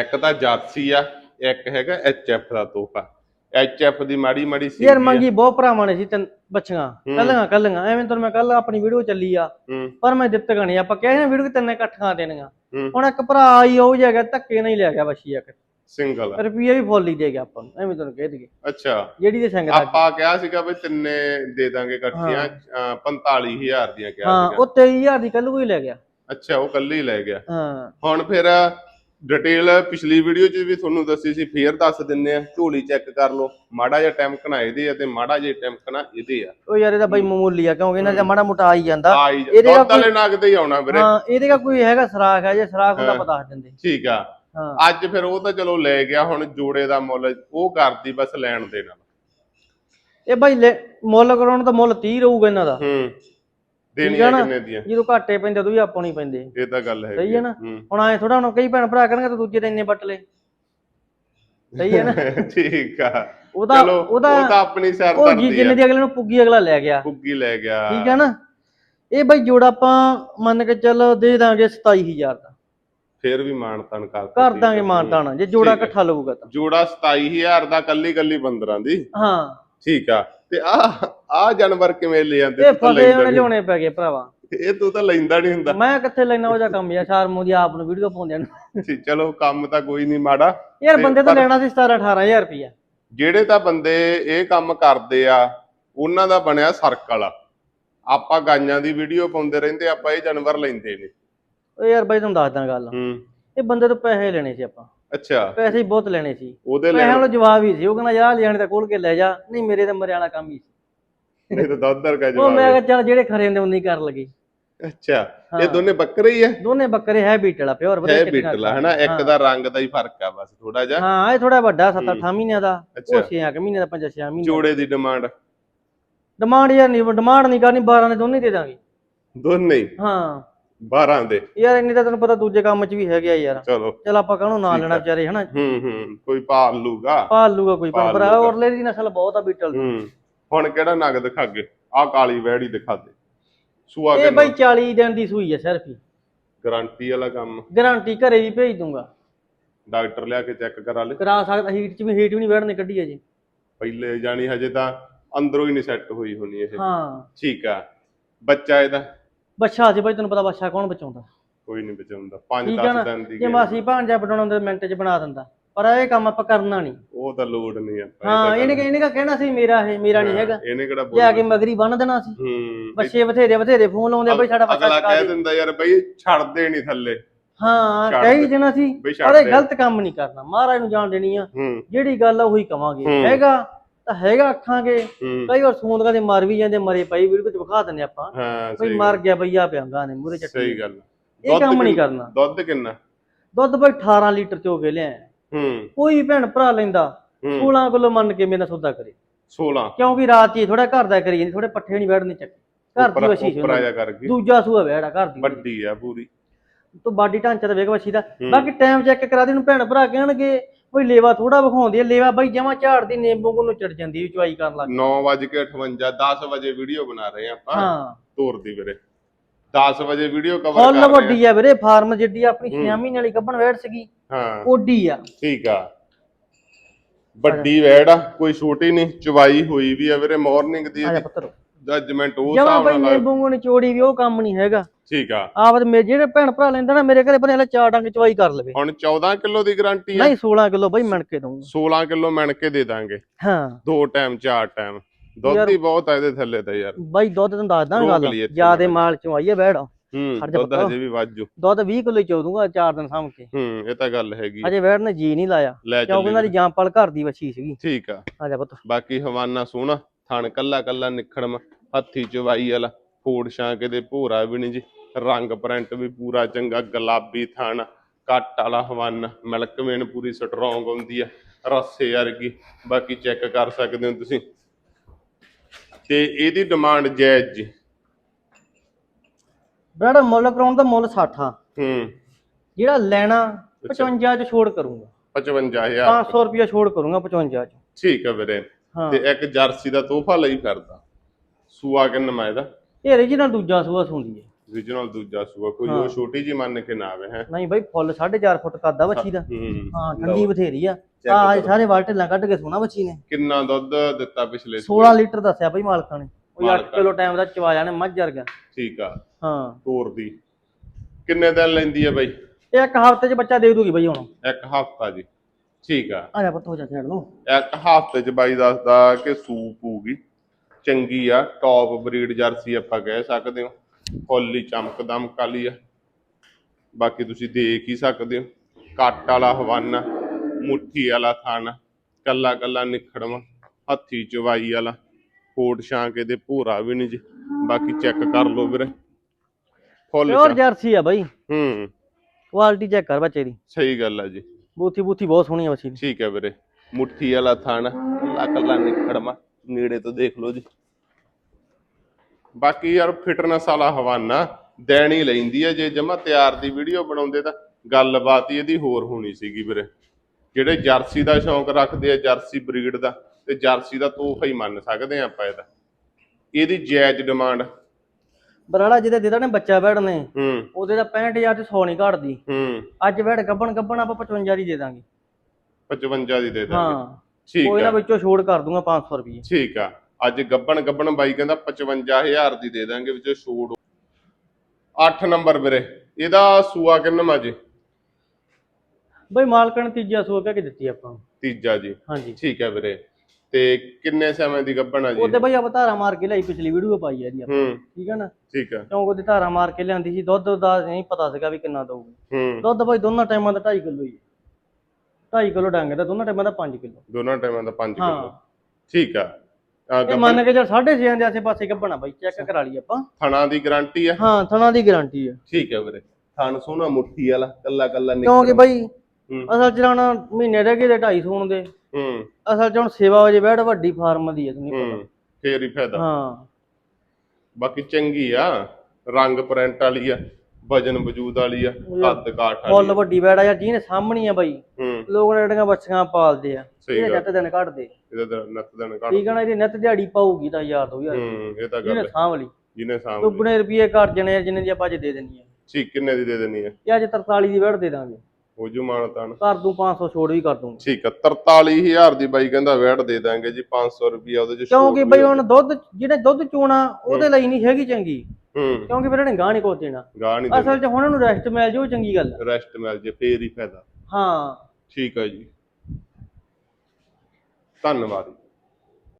[SPEAKER 1] ਇੱਕ ਤਾਂ ਜਾਰਸੀ ਆ ਇੱਕ ਹੈਗਾ ਐਚਐਫ ਦਾ ਤੋਹਫਾ। ਐਚਐਫ ਦੀ ਮਾੜੀ ਮਾੜੀ ਸੀ
[SPEAKER 2] ਯਾਰ ਮੰਗੀ ਬਹੁਤ ਭਰਾਵਾਂ ਨੇ ਸੀ ਤਿੰਨ ਬੱਚੀਆਂ। ਕੱਲੀਆਂ ਕੱਲੀਆਂ। ਐਵੇਂ ਤਾਂ ਮੈਂ ਕੱਲ ਆਪਣੀ ਵੀਡੀਓ ਚੱਲੀ ਆ। ਪਰ ਮੈਂ ਦਿੱਤੀਆਂ ਨਹੀਂ। ਆਪਾਂ ਕਿਹਾ ਸੀ ਵੀਡੀਓ ਕਿ ਤਿੰਨੇ ਇਕੱਠੀਆਂ ਦੇਣੀਆਂ। ਹੁਣ ਇੱਕ ਭਰਾ ਆਈ ਉਹ ਜਗ੍ਹਾ ਧੱਕੇ ਨਹੀਂ ਲੈ ਗਿਆ ਬੱਚੀ ਇੱਕ।
[SPEAKER 1] ਸਿੰਗਲ
[SPEAKER 2] ਰੁਪਈਆ ਵੀ ਫੁੱਲ ਹੀ ਦੇ ਗਿਆ ਆਪਾਂ ਨੂੰ। ਐਵੇਂ ਤੁਹਾਨੂੰ ਕਹਿ ਦਈਏ।
[SPEAKER 1] ਅੱਛਾ।
[SPEAKER 2] ਜਿਹੜੀ ਦੇ ਸੰਗ
[SPEAKER 1] ਆਪਾਂ ਕਿਹਾ ਸੀਗਾ ਵੀ ਤਿੰਨੇ ਦੇ ਦਾਂਗੇ ਇਕੱਠੀਆਂ ਅਹ 45000 ਦੀਆਂ ਕਿਹਾ
[SPEAKER 2] ਹਾਂ ਉਹ 23000 ਦੀ ਕੱਲ ਕੋਈ ਲੈ ਗਿਆ।
[SPEAKER 1] ਅੱਛਾ ਉਹ ਕੱਲੀ ਹੀ ਲੈ ਗਿਆ।
[SPEAKER 2] ਹਾਂ।
[SPEAKER 1] ਹੁਣ ਫਿਰ ਡਿਟੇਲ ਪਿਛਲੀ ਵੀਡੀਓ 'ਚ ਵੀ ਤੁਹਾਨੂੰ ਦੱਸੀ ਸੀ ਫੇਰ ਦੱਸ ਦਿੰਨੇ ਆ ਝੋਲੀ ਚੈੱਕ ਕਰ ਲਓ। ਮਾੜਾ ਜਿਹਾ ਟੈਂਕਣਾ ਇਹਦੇ ਆ ਤੇ ਮਾੜਾ ਜਿਹਾ ਟੈਂਕਣਾ ਇਹਦੇ ਆ।
[SPEAKER 2] ਉਹ ਯਾਰ ਇਹਦਾ ਬਾਈ ਮਾਮੂਲੀ ਆ ਕਿਉਂਕਿ ਇਹਨਾਂ ਦਾ ਮਾੜਾ ਮੋਟਾ ਆ ਹੀ ਜਾਂਦਾ। ਇਹਦੇ ਦਾ
[SPEAKER 1] ਵਾਲੇ ਨਗ ਤੇ ਹੀ ਆਉਣਾ ਵੀਰੇ।
[SPEAKER 2] ਹਾਂ ਇਹਦੇ ਦਾ ਕੋਈ ਹੈਗਾ ਸਰਾਖ ਹੈ ਜੇ ਸਰਾਖ ਹੁੰਦਾ
[SPEAKER 1] ਹਾਂ।
[SPEAKER 2] ਪਤਾ ਦੱਸ ਦਿੰਦੇ
[SPEAKER 1] ਠੀਕ ਆ। ਅੱਜ ਫਿਰ ਉਹ ਤਾਂ ਚਲੋ ਲੈ ਗਿਆ ਹੁਣ ਜੋੜੇ ਦਾ ਮੁੱਲ ਉਹ ਕਰਦੀ ਬਸ ਲੈਣ ਦੇ ਨਾਲ।
[SPEAKER 2] ਇਹ ਬਾਈ ਮੁੱਲ ਕਰਾਉਣ ਦਾ ਮੁੱਲ 30 ਰਹੂਗਾ ਇਹਨਾਂ ਦਾ।
[SPEAKER 1] ਹੂੰ। ਦੇਣੀਆਂ
[SPEAKER 2] ਨਾ?
[SPEAKER 1] ਕਿੰਨੇ ਦੀਆਂ?
[SPEAKER 2] ਜਦੋਂ ਘਾਟੇ ਪੈਂਦੇ ਉਦੋਂ ਵੀ ਆਪਾਂ ਨਹੀਂ ਪੈਂਦੇ।
[SPEAKER 1] ਇਹ ਤਾਂ ਗੱਲ ਹੈ
[SPEAKER 2] ਸਹੀ ਹੈ ਨਾ? ਹੁਣ ਐ ਥੋੜਾ ਹੁਣ ਕਈ ਭੈਣ ਭਰਾ ਕਰਨਗੇ ਤਾਂ ਦੂਜੇ ਤੇ ਇੰਨੇ ਬੱਟ ਲਏ ਸਹੀ ਹੈ ਨਾ?
[SPEAKER 1] ਠੀਕ ਆ।
[SPEAKER 2] ਉਹਦਾ
[SPEAKER 1] ਚਲੋ
[SPEAKER 2] ਉਹਦਾ
[SPEAKER 1] ਉਹ ਤਾਂ ਆਪਣੀ ਸਿਰ
[SPEAKER 2] ਉਹ ਜੀ ਜਿੰਨੇ ਦੀ ਅਗਲੇ ਨੂੰ ਪੁੱਗੀ ਅਗਲਾ ਲੈ ਗਿਆ।
[SPEAKER 1] ਪੁੱਗੀ ਲੈ ਗਿਆ।
[SPEAKER 2] ਠੀਕ ਹੈ ਨਾ? ਇਹ ਬਾਈ ਜੋੜਾ ਆਪਾਂ ਮੰਨ ਕੇ ਚੱਲ ਦੇ ਦਾਂਗੇ 27000 ਦਾ।
[SPEAKER 1] ਫਿਰ ਵੀ ਮਾਨਤਾਨ ਕਰ
[SPEAKER 2] ਕਰ ਦਾਂਗੇ ਮਾਨਤਾਣਾ ਜੇ ਜੋੜਾ
[SPEAKER 1] ਠੀਕ ਹੈ।
[SPEAKER 2] ਇਕੱਠਾ ਲਊਗਾ ਤਾਂ।
[SPEAKER 1] ਜੋੜਾ 27000 ਦਾ ਕੱਲੀ ਕੱਲੀ 15 ਦੀ।
[SPEAKER 2] ਹਾਂ।
[SPEAKER 1] ਠੀਕ ਆ। ਤੇ ਆ ਆ ਜਾਨਵਰ ਕਿਵੇਂ ਲੈ ਜਾਂਦੇ
[SPEAKER 2] ਇਹ ਫਸੇ ਉਹਨੇ
[SPEAKER 1] ਨੀ।
[SPEAKER 2] ਲਿਆਉਣੇ ਪੈ ਗਏ ਭਰਾਵਾ।
[SPEAKER 1] ਇਹ ਤੂੰ ਤਾਂ ਲੈਂਦਾ ਨਹੀਂ ਹੁੰਦਾ।
[SPEAKER 2] ਮੈਂ ਕਿੱਥੇ ਲੈਣਾ ਉਹ ਜਿਹਾ ਕੰਮ ਯਾਰ ਸ਼ਰਮੂ ਦੀ ਆਪ ਨੂੰ ਵੀਡੀਓ ਪਾਉਂਦੇ ਨੇ।
[SPEAKER 1] ਚਲੋ ਕੰਮ ਤਾਂ ਕੋਈ ਨਹੀਂ ਮਾੜਾ।
[SPEAKER 2] ਯਾਰ ਬੰਦੇ ਤਾਂ ਲੈਣਾ ਸੀ 17 18000 ਰੁਪਇਆ
[SPEAKER 1] ਜਿਹੜੇ ਤਾਂ ਬੰਦੇ ਇਹ ਕੰਮ ਕਰਦੇ ਆ ਉਹਨਾਂ ਦਾ ਬਣਿਆ ਸਰਕਲ ਆਪਾਂ ਗਾਈਆਂ ਦੀ ਵੀਡੀਓ ਪਾਉਂਦੇ ਰਹਿੰਦੇ ਆਪਾਂ ਇਹ ਜਾਨਵਰ ਲੈਂਦੇ ਨੇ।
[SPEAKER 2] ਓ ਯਾਰ ਬਾਈ ਤੁਹਾਨੂੰ ਦੱਸਦਾ ਗੱਲ।
[SPEAKER 1] ਹੂੰ।
[SPEAKER 2] ਇਹ ਬੰਦੇ ਤੋਂ ਪੈਸੇ ਲੈਣੇ ਸੀ ਆਪਾਂ।
[SPEAKER 1] ਅੱਛਾ।
[SPEAKER 2] ਪੈਸੇ ਹੀ ਬਹੁਤ ਲੈਣੇ ਸੀ।
[SPEAKER 1] ਉਹਦੇ
[SPEAKER 2] ਪੈਸੇ
[SPEAKER 1] ਲੈਣ
[SPEAKER 2] ਵਾਲਾ ਜਵਾਬ ਹੀ ਸੀ। ਉਹ ਕਹਿੰਦਾ ਯਾਰ ਲਿਆਣੇ ਤਾਂ ਖੋਲ ਕੇ ਲੈ ਜਾ। ਨਹੀਂ ਮੇਰੇ ਤਾਂ ਮਰਿਆਣਾ ਕੰਮ ਹੀ ਸੀ।
[SPEAKER 1] ਨਹੀਂ ਤਾਂ ਦੁੱਧ ਵਰਗਾ
[SPEAKER 2] ਉਹ ਮੈਂ
[SPEAKER 1] ਜਵਾਬ
[SPEAKER 2] ਕਿਹਾ ਚੱਲ ਜਿਹੜੇ ਖਰੇ ਹੁੰਦੇ ਉਨੀ ਕਰ ਲਗੀ
[SPEAKER 1] ਅੱਛਾ ਇਹ
[SPEAKER 2] ਹਾਂ।
[SPEAKER 1] ਦੋਨੇ ਬੱਕਰੇ ਹੀ ਆ?
[SPEAKER 2] ਦੋਨੇ ਬੱਕਰੇ ਹੈ ਬੀਟ ਵਾਲਾ ਪਿਓਰ
[SPEAKER 1] ਹੈ ਬਿੱਟਲਾ ਹਨਾ? ਇੱਕ ਦਾ ਰੰਗ ਦਾ ਹੀ ਫ਼ਰਕ ਆ ਬਸ ਥੋੜਾ ਜਿਹਾ।
[SPEAKER 2] ਹਾਂ ਇਹ ਥੋੜਾ ਵੱਡਾ 7-8
[SPEAKER 1] ਹੂੰ।
[SPEAKER 2] ਮਹੀਨਿਆਂ ਦਾ
[SPEAKER 1] ਅੱਛਾ।
[SPEAKER 2] ਉਹ 6 ਮਹੀਨੇ ਦਾ 5-6 ਮਹੀਨੇ
[SPEAKER 1] ਜੋੜੇ ਦੀ ਡਿਮਾਂਡ
[SPEAKER 2] ਡਿਮਾਂਡ ਯਾਰ ਨਹੀਂ ਡਿਮਾਂਡ ਨਹੀਂ ਕਰਨੀ 12 ਦੇ ਦੋਨੇ ਦੇ ਦਾਂਗੇ।
[SPEAKER 1] ਦੋਨੇ ਹੀ?
[SPEAKER 2] ਹਾਂ।
[SPEAKER 1] 12 ਦੇ?
[SPEAKER 2] ਯਾਰ ਇੰਨੀ ਤਾਂ ਤੈਨੂੰ ਪਤਾ ਦੂਜੇ ਕੰਮ 'ਚ ਵੀ ਹੈਗੇ ਆ ਯਾਰ।
[SPEAKER 1] ਚਲੋ।
[SPEAKER 2] ਚਲ ਆਪਾਂ ਕਾਹਨੂੰ ਨਾ ਲੈਣਾ। ਵਿਚਾਰੇ ਹਨਾ?
[SPEAKER 1] ਹੂੰ ਹੂੰ ਕੋਈ ਪਾਲ ਲੂਗਾ।
[SPEAKER 2] ਪਾਲ ਲੂਗਾ ਕੋਈ
[SPEAKER 1] ਪਾਲ
[SPEAKER 2] ਭਰਾ
[SPEAKER 1] ਲੂਗਾ।
[SPEAKER 2] ਔਰਲੇ ਦੀ ਨਸਲ ਬਹੁਤ ਆ ਬੀਟਲ ਦੀ।
[SPEAKER 1] ਹੂੰ। ਹੁਣ ਕਿਹੜਾ ਨਗ ਦਿਖਾਗੇ ਆ ਕਾਲੀ ਵੈੜੀ ਦਿਖਾ ਦੇ। ਸੂਆ
[SPEAKER 2] ਇਹ ਬਾਈ 40 ਦਿਨ ਦੀ ਸੂਈ ਹੈ ਸਿਰਫ ਹੀ।
[SPEAKER 1] ਗਾਰੰਟੀ ਵਾਲਾ ਕੰਮ।
[SPEAKER 2] ਗਾਰੰਟੀ ਘਰੇ ਵੀ ਭੇਜ ਦੂੰਗਾ।
[SPEAKER 1] ਡਾਕਟਰ ਲਿਆ ਕੇ ਚੈੱਕ ਕਰਾ ਲੇ।
[SPEAKER 2] ਕਰਾ ਸਕਦਾ ਹੀਟ 'ਚ ਵੀ ਹੀਟ ਵੀ ਨਹੀਂ ਵੜਨੇ ਕੱਢੀ ਹੈ ਜੀ
[SPEAKER 1] ਪਹਿਲੇ ਜਾਣੀ ਹਜੇ ਤਾਂ ਅੰਦਰੋਂ ਹੀ ਨਹੀਂ ਸੈੱਟ ਹੋਈ ਹੋਣੀ ਇਹ।
[SPEAKER 2] ਹਾਂ।
[SPEAKER 1] ਠੀਕ ਆ। ਬੱਚਾ ਇਹਦਾ?
[SPEAKER 2] ਬੱਚਾ ਸੀ ਬਾਈ ਤੈਨੂੰ ਪਤਾ ਬੱਚਾ ਕੌਣ ਬਚਾਉਂਦਾ।
[SPEAKER 1] ਕੋਈ ਨਹੀਂ ਬਚਾਉਂਦਾ।
[SPEAKER 2] ਠੀਕ ਆ
[SPEAKER 1] 5-10
[SPEAKER 2] ਨਾ?
[SPEAKER 1] ਦਿਨ ਦੀ
[SPEAKER 2] ਜੇ ਮਾਸੀ ਭਾਂਜਾ ਬਣਾਉਣ ਦੇ ਮਿੰਟ 'ਚ ਬਣਾ ਦਿੰਦਾ। ਪਰ ਇਹ ਕੰਮ ਆਪਾਂ ਕਰਨਾ ਨਹੀਂ
[SPEAKER 1] ਉਹ ਤਾਂ ਲੋਡ ਨਹੀਂ ਆਪਾਂ
[SPEAKER 2] ਹਾਂ ਇਹਨੇ ਕਿ- ਇਹਨੇ ਕਾ ਕਹਿਣਾ ਸੀ ਮੇਰਾ ਇਹ ਮੇਰਾ ਨਹੀਂ ਹੈਗਾ।
[SPEAKER 1] ਇਹਨੇ ਕਿਹੜਾ
[SPEAKER 2] ਜਾ
[SPEAKER 1] ਬੋਲਣਾ
[SPEAKER 2] ਕੇ ਮਗਰੀ ਬੰਨ ਦੇਣਾ ਸੀ।
[SPEAKER 1] ਹੂੰ
[SPEAKER 2] ਬੱਚੇ ਬਥੇਰੇ ਬਥੇਰੇ ਫੋਨ ਲਾਉਂਦੇ ਆ ਬਈ ਸਾਡਾ ਬੱਚਾ
[SPEAKER 1] ਅਗਲਾ
[SPEAKER 2] ਚਕਾ
[SPEAKER 1] ਕਹਿ
[SPEAKER 2] ਦੇ
[SPEAKER 1] ਦਿੰਦਾ ਯਾਰ ਬਈ ਛੱਡਦੇ ਨਹੀਂ ਥੱਲੇ।
[SPEAKER 2] ਹਾਂ
[SPEAKER 1] ਛੱਡ
[SPEAKER 2] ਕਹੀ
[SPEAKER 1] ਦੇ।
[SPEAKER 2] ਦੇਣਾ ਸੀ।
[SPEAKER 1] ਬਈ ਛੱਡ ਦੇ।
[SPEAKER 2] ਗਲਤ ਕੰਮ ਨਹੀਂ ਕਰਨਾ। ਮਹਾਰਾਜ ਨੂੰ ਜਾਣ ਦੇਣੀ ਆ।
[SPEAKER 1] ਹੂੰ।
[SPEAKER 2] ਜਿਹੜੀ ਗੱਲ ਆ ਉਹੀ ਕਵਾਂਗੇ।
[SPEAKER 1] ਹੂੰ।
[SPEAKER 2] ਹੈਗਾ? ਤਾਂ ਹੈਗਾ ਅੱਖਾਂਗੇ
[SPEAKER 1] ਹੂੰ।
[SPEAKER 2] ਕਈ ਵਾਰ ਸੂੰਦਗਾ ਦੇ ਮਰ ਵੀ ਜਾਂਦੇ ਮਰੇ ਪਈ ਵੀਡੀਓ ਚ ਵਿਖਾ ਦਿੰਦੇ ਆਪਾਂ।
[SPEAKER 1] ਹਾਂ
[SPEAKER 2] ਬਈ
[SPEAKER 1] ਸਹੀ
[SPEAKER 2] ਮਰ ਗਿਆ ਬਈਆ ਪਿਆਂਗਾ ਨੇ ਮੂਰੇ ਚੱਟੀ
[SPEAKER 1] ਸਹੀ ਗੱਲ।
[SPEAKER 2] ਇਹ
[SPEAKER 1] ਦੁੱਧ
[SPEAKER 2] ਕੰਮ ਨਹੀਂ
[SPEAKER 1] ਕਿੰਨਾ-
[SPEAKER 2] ਕਰਨਾ।
[SPEAKER 1] ਦੁੱਧ ਕਿੰਨਾ?
[SPEAKER 2] ਦੁੱਧ ਬਈ 18 ਲੀਟਰ ਚੋ ਕੇ ਲਿਆ
[SPEAKER 1] ਹੂੰ।
[SPEAKER 2] ਕੋਈ ਭੈਣ ਭਰਾ ਲੈਂਦਾ
[SPEAKER 1] ਹੂੰ।
[SPEAKER 2] 16 ਕਿਲੋ ਮੰਨ ਕੇ ਮੇਰਾ ਸੌਦਾ ਕਰੇ।
[SPEAKER 1] 16
[SPEAKER 2] ਕਿਉਂਕਿ ਰਾਤ 'ਚ ਹੀ ਥੋੜਾ ਘਰ ਦਾ ਕਰੀ ਜਾਂਦੀ ਥੋੜੇ ਪੱਠੇ ਨਹੀਂ ਵੜਨੇ ਚੱਕ। ਘਰ ਦੀ ਵਸੀ ਦੂਜਾ ਸੂਆ ਵੈੜਾ ਘਰ ਦੀ
[SPEAKER 1] ਵੱਡੀ ਆ ਪੂਰੀ।
[SPEAKER 2] ਤੂੰ ਬਾਡੀ ਢਾਂਚਾ ਤਾਂ ਵੇਖ ਵਸੀ ਦਾ।
[SPEAKER 1] ਹੂੰ।
[SPEAKER 2] ਬਾਕੀ ਟਾਈਮ ਚੈੱਕ ਕਰਾ ਦੇ ਨੂੰ ਭੈਣ ਭਰਾ ਕਹਿਣਗੇ ਕੋਈ ਲੇਵਾ ਥੋੜਾ ਵਿਖਾਉਂਦੀ ਹੈ ਲੇਵਾ ਬਾਈ ਜਮਾ ਝਾੜਦੀ ਨੇਬੂ ਨੂੰ ਚੜ ਜਾਂਦੀ ਚੁਆਈ ਕਰਨ ਲੱਗ
[SPEAKER 1] 9:58 10 ਵਜੇ ਵੀਡੀਓ ਬਣਾ ਰਹੇ ਆ ਆਪਾਂ।
[SPEAKER 2] ਹਾਂ।
[SPEAKER 1] ਤੋਰਦੀ ਵੀਰੇ। 10 ਵਜੇ ਵੀਡੀਓ ਕਵਰ ਕਰ ਰਹੇ
[SPEAKER 2] ਵੱਡੀ ਆ ਵੀਰੇ ਫਾਰਮ ਜਿੱਡੀ ਆਪਣੀ
[SPEAKER 1] ਹੂੰ।
[SPEAKER 2] 6 ਮਹੀਨੇ ਵਾਲੀ ਗੱਭਣ ਵੈੜ ਸੀਗੀ।
[SPEAKER 1] ਹਾਂ।
[SPEAKER 2] ਓਡੀ ਆ।
[SPEAKER 1] ਠੀਕ ਆ। ਵੱਡੀ ਵੈੜ ਆ ਕੋਈ ਛੋਟੀ ਨਹੀਂ ਚਵਾਈ ਹੋਈ ਵੀ ਆ ਵੀਰੇ ਮਾਰਨਿੰਗ ਦੀ
[SPEAKER 2] ਆ ਜਾ ਪੁੱਤਰ।
[SPEAKER 1] ਜਜਮੈਂਟ ਉਹ
[SPEAKER 2] ਜਮਾ
[SPEAKER 1] ਹਿਸਾਬ
[SPEAKER 2] ਬਾਈ
[SPEAKER 1] ਨਾਲ
[SPEAKER 2] ਨੇਬੂ ਨੂੰ ਚੋੜੀ ਵੀ ਉਹ ਕੰਮ ਨਹੀਂ ਹੈਗਾ।
[SPEAKER 1] ਠੀਕ ਆ।
[SPEAKER 2] ਤੇ ਮੇਰੇ ਜਿਹੜੇ ਭੈਣ ਭਰਾ ਲੈਂਦਾ ਨਾ ਮੇਰੇ ਘਰੇ ਬਣੇ ਹਲੇ ਚਾਰ ਡੰਗ ਚਵਾਈ ਕਰ ਲਵੇ।
[SPEAKER 1] ਹੁਣ 14 ਕਿਲੋ ਦੀ ਗਾਰੰਟੀ ਆ।
[SPEAKER 2] ਨਹੀਂ 16 ਕਿਲੋ ਬਾਈ ਮਿਣ ਕੇ ਦਊਂਗਾ
[SPEAKER 1] 16 ਕਿਲੋ ਮਿਣ ਕੇ ਦੇ ਦਾਂਗੇ।
[SPEAKER 2] ਹਾਂ।
[SPEAKER 1] ਦੋ ਟਾਈਮ ਚਾਰ ਟਾਈਮ। ਦੁੱਧ ਹੀ ਬਹੁਤ ਆ ਇਹਦੇ ਥੱਲੇ ਤਾਂ ਯਾਰ।
[SPEAKER 2] ਬਾਈ ਦੁੱਧ ਤੈਨੂੰ ਦੱਸਦਾ
[SPEAKER 1] ਰੋਕ
[SPEAKER 2] ਗੱਲ
[SPEAKER 1] ਲਈ ਇੱਥੇ
[SPEAKER 2] ਜਿਆਦੇ ਮਾਲ ਚੋਂ ਆਈ ਹੈ
[SPEAKER 1] ਹੂੰ ਦੁੱਧ। ਹਜੇ ਵੀ ਵਾਜੂ।
[SPEAKER 2] ਦੁੱਧ 20 ਕਿਲੋ ਚੋ ਦੂੰਗਾ 4 ਦਿਨ ਸਾਂਭ ਕੇ।
[SPEAKER 1] ਹੂੰ ਇਹ ਤਾਂ ਗੱਲ ਹੈਗੀ
[SPEAKER 2] ਅਜੇ ਵੈੜ ਨੇ ਜੀ ਨਹੀਂ ਲਾਇਆ
[SPEAKER 1] ਲੈ
[SPEAKER 2] ਕਿਉਂਕਿ ਇਹਨਾਂ ਦੀ ਜਾਂਪਲ ਘਰ ਦੀ ਵੱਛੀ ਸੀਗੀ।
[SPEAKER 1] ਠੀਕ ਆ।
[SPEAKER 2] ਆ ਜਾ ਪੁੱਤ।
[SPEAKER 1] ਬਾਕੀ ਹਵਾਨਾ ਸੋਹਣਾ ਥਣ ਕੱਲਾ ਕੱਲਾ ਨਿਖੜਮ ਹੱਥੀ ਚਵਾਈ ਵਾਲਾ ਫੋੜ ਛਾਂਕੇ ਦੇ ਭੋਰਾ ਵੀ ਨਹੀਂ ਜੀ। ਰੰਗ ਪ੍ਰਿੰਟ ਵੀ ਪੂਰਾ ਚੰਗਾ ਗੁਲਾਬੀ ਥਣ ਕੱਟ ਵਾਲਾ ਹਵਾਨਾ ਮਿਲਕ ਵੇਨ ਪੂਰੀ ਸਟਰੋਂਗ ਹੁੰਦੀ ਆ ਰੱਸੇ ਵਰਗੀ। ਬਾਕੀ ਚੈੱਕ ਕਰ ਸਕਦੇ ਹੋ ਤੁਸੀਂ। ਤੇ ਇਹਦੀ ਡਿਮਾਂਡ ਜਾਇਜ਼ ਜੀ।
[SPEAKER 2] ਵੈੜ ਮੁੱਲ ਕਰਾਉਣ ਦਾ ਮੁੱਲ 60 ਆ।
[SPEAKER 1] ਹੂੰ।
[SPEAKER 2] ਜਿਹੜਾ ਲੈਣਾ 55 ਚ ਛੋੜ ਕਰੂੰਗਾ।
[SPEAKER 1] 55000
[SPEAKER 2] 500 ਰੁਪਇਆ ਛੋੜ ਕਰੂੰਗਾ 55 ਚ।
[SPEAKER 1] ਠੀਕ ਆ ਵੀਰੇ।
[SPEAKER 2] ਹਾਂ।
[SPEAKER 1] ਤੇ ਇੱਕ ਜਰਸੀ ਦਾ ਤੋਹਫਾ ਲਈ ਫਿਰਦਾ। ਸੂਆ ਕਿੰਨਾ ਮੈਂ ਇਹਦਾ?
[SPEAKER 2] ਇਹ ਰੀਜਨਲ ਦੂਜਾ ਸੂਆ ਸੁੰਦੀ ਹੈ।
[SPEAKER 1] origignal ਦੂਜਾ ਸੂਆ ਕੋਈ
[SPEAKER 2] ਹਾਂ।
[SPEAKER 1] ਉਹ ਛੋਟੀ ਜੀ ਮੰਨ ਕੇ ਨਾ ਆਵੇ ਹੈ।
[SPEAKER 2] ਨਹੀਂ ਬਾਈ ਫੁੱਲ 4.5 ਫੁੱਟ ਕੱਦਾ ਵੱਛੀ ਦਾ।
[SPEAKER 1] ਹੂੰ
[SPEAKER 2] ਹਾਂ। ਠੰਡੀ ਬਥੇਰੀ ਆ। ਆ। ਸਾਰੇ ਵਾਲਟੇ ਲਾਂ ਕੱਢ ਕੇ ਸੋਣਾ ਵੱਛੀ ਨੇ।
[SPEAKER 1] ਕਿੰਨਾ ਦੁੱਧ ਦਿੱਤਾ ਪਿਛਲੇ
[SPEAKER 2] 16 ਲੀਟਰ ਦੱਸਿਆ ਬਾਈ ਮਾਲਕਾਂ ਨੇ। ਉਹ 8
[SPEAKER 1] ਮਾਲਕਾਂ
[SPEAKER 2] ਕਿਲੋ ਟਾਈਮ ਦਾ ਚਵਾਇਆ ਨੇ ਮੱਝ ਵਰਗਾ।
[SPEAKER 1] ਠੀਕ ਆ।
[SPEAKER 2] ਹਾਂ।
[SPEAKER 1] ਤੋਰ ਦੀ। ਕਿੰਨੇ ਦਿਨ ਲੈਂਦੀ ਆ ਬਾਈ?
[SPEAKER 2] ਇੱਕ ਹਫ਼ਤੇ ਚ ਬੱਚਾ ਦੇ ਦੂਗੀ ਬਾਈ ਹੁਣ।
[SPEAKER 1] ਇੱਕ ਹਫਤਾ ਜੀ। ਠੀਕ ਆ।
[SPEAKER 2] ਆ ਜਾ ਪੁੱਤ ਹੋ ਜਾ ਛੱਡ ਲਓ।
[SPEAKER 1] ਇੱਕ ਹਫ਼ਤੇ ਚ ਬਾਈ ਦੱਸਦਾ ਕਿ ਸੂਪ ਹੋਊਗੀ। ਚੰਗੀ ਆ ਟੌਪ ਬਰੀਡ ਜਰਸੀ ਆਪਾਂ ਕਹਿ ਸਕਦੇ ਹੋ। ਫੁੱਲ ਹੀ ਚਮਕ ਦਮਕ ਵਾਲੀ ਆ। ਬਾਕੀ ਤੁਸੀਂ ਦੇਖ ਹੀ ਸਕਦੇ ਹੋ। ਕੱਟ ਵਾਲਾ ਹਵਾਨਾ ਮੁੱਠੀ ਵਾਲਾ ਥਾਣਾ ਕੱਲਾ ਕੱਲਾ ਨਿਖੜਵਾ ਹੱਥੀ ਚਵਾਈ ਵਾਲਾ। ਕੋਟ ਛਾਂਕੇ ਦੇ ਭੋਰਾ ਵੀ ਨਹੀਂ ਜੀ। ਬਾਕੀ ਚੈੱਕ ਕਰ ਲਓ ਵੀਰੇ। ਫੁੱਲ
[SPEAKER 2] ਪਿਓਰ
[SPEAKER 1] ਚਾ-
[SPEAKER 2] ਜਰਸੀ ਆ ਬਾਈ।
[SPEAKER 1] ਹੂੰ।
[SPEAKER 2] ਕੁਆਲਿਟੀ ਚੈੱਕ ਕਰ ਬੱਚੇ ਦੀ।
[SPEAKER 1] ਸਹੀ ਗੱਲ ਆ ਜੀ।
[SPEAKER 2] ਬੂਥੀ ਬੂਥੀ ਬਹੁਤ ਸੋਹਣੀ ਆ ਬੱਚੀ ਦੀ।
[SPEAKER 1] ਠੀਕ ਹੈ ਵੀਰੇ। ਮੁੱਠੀ ਵਾਲਾ ਥਾਣਾ ਕੱਲਾ ਕੱਲਾ ਨਿਖੜਮਾ ਨੇੜੇ ਤੋਂ ਦੇਖ ਲਓ ਜੀ। ਬਾਕੀ ਯਾਰ ਫਿਟਨੈਸ ਵਾਲਾ ਹਵਾਨਾ ਦੇਣੀ ਲੈਂਦੀ ਹੈ ਜੇ ਜਮਾ ਤਿਆਰ ਦੀ ਵੀਡੀਓ ਬਣਾਉਂਦੇ ਤਾਂ ਗੱਲਬਾਤ ਹੀ ਇਹਦੀ ਹੋਰ ਹੋਣੀ ਸੀਗੀ ਵੀਰੇ। ਜਿਹੜੇ ਜਰਸੀ ਦਾ ਸ਼ੌਂਕ ਰੱਖਦੇ ਆ ਜਰਸੀ ਬਰੀਡ ਦਾ ਤੇ ਜਰਸੀ ਦਾ ਤੋਹਫਾ ਹੀ ਮੰਨ ਸਕਦੇ ਆ ਆਪਾਂ ਇਹਦਾ। ਇਹਦੀ ਜਾਇਜ਼ ਡਿਮਾਂਡ
[SPEAKER 2] ਬਰਾੜਾ ਜਿਹਦੇ ਦੇ ਨੇ ਬੱਚਾ ਬੈੜ ਨੇ
[SPEAKER 1] ਹੂੰ।
[SPEAKER 2] ਉਹਦੇ ਦਾ 65000 ਤੇ 100 ਨਹੀਂ ਘਟਦੀ।
[SPEAKER 1] ਹੂੰ।
[SPEAKER 2] ਅੱਜ ਬੈੜ ਗੱਬਣ ਗੱਬਣ ਆਪਾਂ 55 ਦੀ ਦੇ ਦਾਂਗੇ।
[SPEAKER 1] 55 ਦੀ ਦੇ ਦਾਂਗੇ।
[SPEAKER 2] ਹਾਂ।
[SPEAKER 1] ਠੀਕ
[SPEAKER 2] ਕੋਈ
[SPEAKER 1] ਆ।
[SPEAKER 2] ਨਾ ਵਿੱਚੋਂ ਛੋੜ ਕਰ ਦੂੰਗਾ 500 ਰੁਪਏ
[SPEAKER 1] ਠੀਕ ਆ। ਅੱਜ ਗੱਬਣ ਗੱਬਣ ਬਾਈ ਕਹਿੰਦਾ 55000 ਦੀ ਦੇ ਦਾਂਗੇ ਵਿੱਚੋਂ ਛੋੜ। 8 ਨੰਬਰ ਵੀਰੇ ਇਹਦਾ ਸੂਆ ਕਿੰਨਾ ਜੀ?
[SPEAKER 2] ਬਈ ਮਾਲਕਣ ਤੀਜਾ ਸੂਆ ਕਹਿ ਕੇ ਦਿੱਤੀ ਆਪਾਂ।
[SPEAKER 1] ਤੀਜਾ ਜੀ।
[SPEAKER 2] ਹਾਂਜੀ।
[SPEAKER 1] ਠੀਕ ਹੈ ਵੀਰੇ। ਤੇ ਕਿੰਨੇ ਸਮੇਂ ਦੀ ਗੱਬਣ ਆ ਜੀ?
[SPEAKER 2] ਉਹਦੇ ਬਈ ਆਪਾਂ ਧਾਰਾ ਮਾਰ ਕੇ ਲਈ ਪਿਛਲੀ ਵੀਡੀਓ ਪਾਈ ਆ ਇਹਦੀ ਆਪਾਂ।
[SPEAKER 1] ਹੂੰ।
[SPEAKER 2] ਠੀਕ ਹੈ ਨਾ?
[SPEAKER 1] ਠੀਕ ਆ।
[SPEAKER 2] ਕਿਉਂਕਿ ਉਹਦੀ ਧਾਰਾ ਮਾਰ ਕੇ ਲਿਆਂਦੀ ਸੀ ਦੁੱਧ ਦਾ ਨਹੀਂ ਪਤਾ ਸੀਗਾ ਵੀ ਕਿੰਨਾ ਦਊਗੀ।
[SPEAKER 1] ਹੂੰ।
[SPEAKER 2] ਦੁੱਧ ਬਈ ਦੋਨਾਂ ਟਾਈਮਾਂ ਦਾ 2.5 ਕਿਲੋ ਹੀ 2.5 ਕਿਲੋ ਡੰਗ ਦਾ ਦੋਨਾਂ ਟਾਈਮਾਂ ਦਾ 5 ਕਿਲੋ।
[SPEAKER 1] ਦੋਨਾਂ ਟਾਈਮਾਂ ਦਾ 5
[SPEAKER 2] ਹਾਂ।
[SPEAKER 1] ਕਿਲੋ ਠੀਕ ਆ। ਆ
[SPEAKER 2] ਇਹ ਮੰਨ ਕੇ ਜੇ 6.5 ਦੇ ਆਸੇ ਪਾਸੇ ਗੱਬਣਾ ਬਾਈ ਚੈੱਕ ਕਰਾ ਲਈ ਆਪਾਂ।
[SPEAKER 1] ਥਣਾ ਦੀ ਗਾਰੰਟੀ ਆ?
[SPEAKER 2] ਹਾਂ ਥਣਾ ਦੀ ਗਾਰੰਟੀ ਹੈ
[SPEAKER 1] ਠੀਕ ਹੈ ਵੀਰੇ। ਥਣ ਸੋਹਣਾ ਮੁੱਠੀ ਵਾਲਾ ਕੱਲਾ ਕੱਲਾ
[SPEAKER 2] ਕਿਉਂਕਿ ਬਈ ਅਸਲ ਚ ਹੁਣ ਮਹੀਨੇ ਰਹਿ ਗਏ ਤੇ 250 ਹੋਣ ਦੇ।
[SPEAKER 1] ਹੂੰ।
[SPEAKER 2] ਅਸਲ ਚ ਹੁਣ ਸੇਵਾ ਵਜੇ ਬੈਠ ਵੱਡੀ ਫਾਰਮ ਦੀ ਹੈ ਤੁਹਾਨੂੰ
[SPEAKER 1] ਹੂੰ
[SPEAKER 2] ਪਤਾ।
[SPEAKER 1] ਫੇਰ ਹੀ ਫਾਇਦਾ।
[SPEAKER 2] ਹਾਂ।
[SPEAKER 1] ਬਾਕੀ ਚੰਗੀ ਆ ਰੰਗ ਪ੍ਰਿੰਟ ਵਾਲੀ ਆ ਵਜਨ ਵਜੂਦ ਵਾਲੀ ਆ ਕੱਦ ਕਾਠ ਵਾਲੀ
[SPEAKER 2] ਫੁੱਲ ਵੱਡੀ ਬੈੜ ਆ ਯਾਰ ਜਿਹਨੇ ਸਾਹਮਣੀ ਆ ਬਾਈ।
[SPEAKER 1] ਹੂੰ।
[SPEAKER 2] ਲੋਕ ਜਿਹੜੀਆਂ ਬੱਚੀਆਂ ਪਾਲਦੇ ਆ
[SPEAKER 1] ਸਹੀ ਗੱਲ।
[SPEAKER 2] ਜੱਟ ਦਿਨ ਕੱਢਦੇ
[SPEAKER 1] ਇਹਦਾ ਤਾਂ ਨੱਤ ਦਿਨ ਕੱਢ
[SPEAKER 2] ਠੀਕ ਆ ਨਾ ਇਹਦੀ ਨਿਤ ਦਿਹਾੜੀ ਪਾਊਗੀ ਤਾਂ ਯਾਰ ਦੋ ਯਾਰ
[SPEAKER 1] ਹੂੰ ਇਹ ਤਾਂ
[SPEAKER 2] ਜਿਹਨੇ
[SPEAKER 1] ਗੱਲ ਹੈ।
[SPEAKER 2] ਸਾਂਭ ਲਈ
[SPEAKER 1] ਜਿਹਨੇ ਸਾਹਮਣੇ
[SPEAKER 2] ਦੁੱਗਣੇ ਰੁਪਏ ਕਰ ਜਣੇ ਜਿੰਨੇ ਦੀ ਆਪਾਂ ਅੱਜ ਦੇ ਦੇਣੀ ਆ।
[SPEAKER 1] ਠੀਕ ਕਿੰਨੇ ਦੀ ਦੇ ਦੇਣੀ ਆ।
[SPEAKER 2] ਇਹ ਅੱਜ 43 ਦੀ ਬੈੜ ਦੇ ਦਾਂਗੇ।
[SPEAKER 1] ਹੋ ਜੂ ਮਾਨਤਾਨ
[SPEAKER 2] ਕਰ ਦੂੰ 500 ਛੋੜ ਵੀ ਕਰ ਦੂੰਗਾ।
[SPEAKER 1] ਠੀਕ ਆ 43000 ਦੀ ਬਾਈ ਕਹਿੰਦਾ ਵੈਟ ਦੇ ਦਾਂਗੇ ਜੀ 500 ਰੁਪਿਆ ਉਹਦੇ ਚ
[SPEAKER 2] ਕਿਉਂਕਿ ਬਈ ਹੁਣ ਦੁੱਧ ਜਿਹੜੇ ਦੁੱਧ ਚੋਣਾ ਉਹਦੇ ਲਈ ਨਹੀਂ ਹੈਗੀ ਚੰਗੀ।
[SPEAKER 1] ਹੂੰ।
[SPEAKER 2] ਕਿਉਂਕਿ ਫਿਰ ਇਹਨੇ ਗਾਹ ਨਹੀਂ ਕੋ ਦੇਣਾ।
[SPEAKER 1] ਗਾਹ ਨਹੀਂ
[SPEAKER 2] ਅਸਲ 'ਚ ਹੁਣ ਇਹਨੂੰ ਰੈਸਟ ਮਿਲ ਜਾਊ ਚੰਗੀ ਗੱਲ।
[SPEAKER 1] ਰੈਸਟ ਮਿਲ ਜੇ ਫੇਰ ਹੀ ਫਾਇਦਾ।
[SPEAKER 2] ਹਾਂ।
[SPEAKER 1] ਠੀਕ ਆ ਜੀ। ਧੰਨਵਾਦ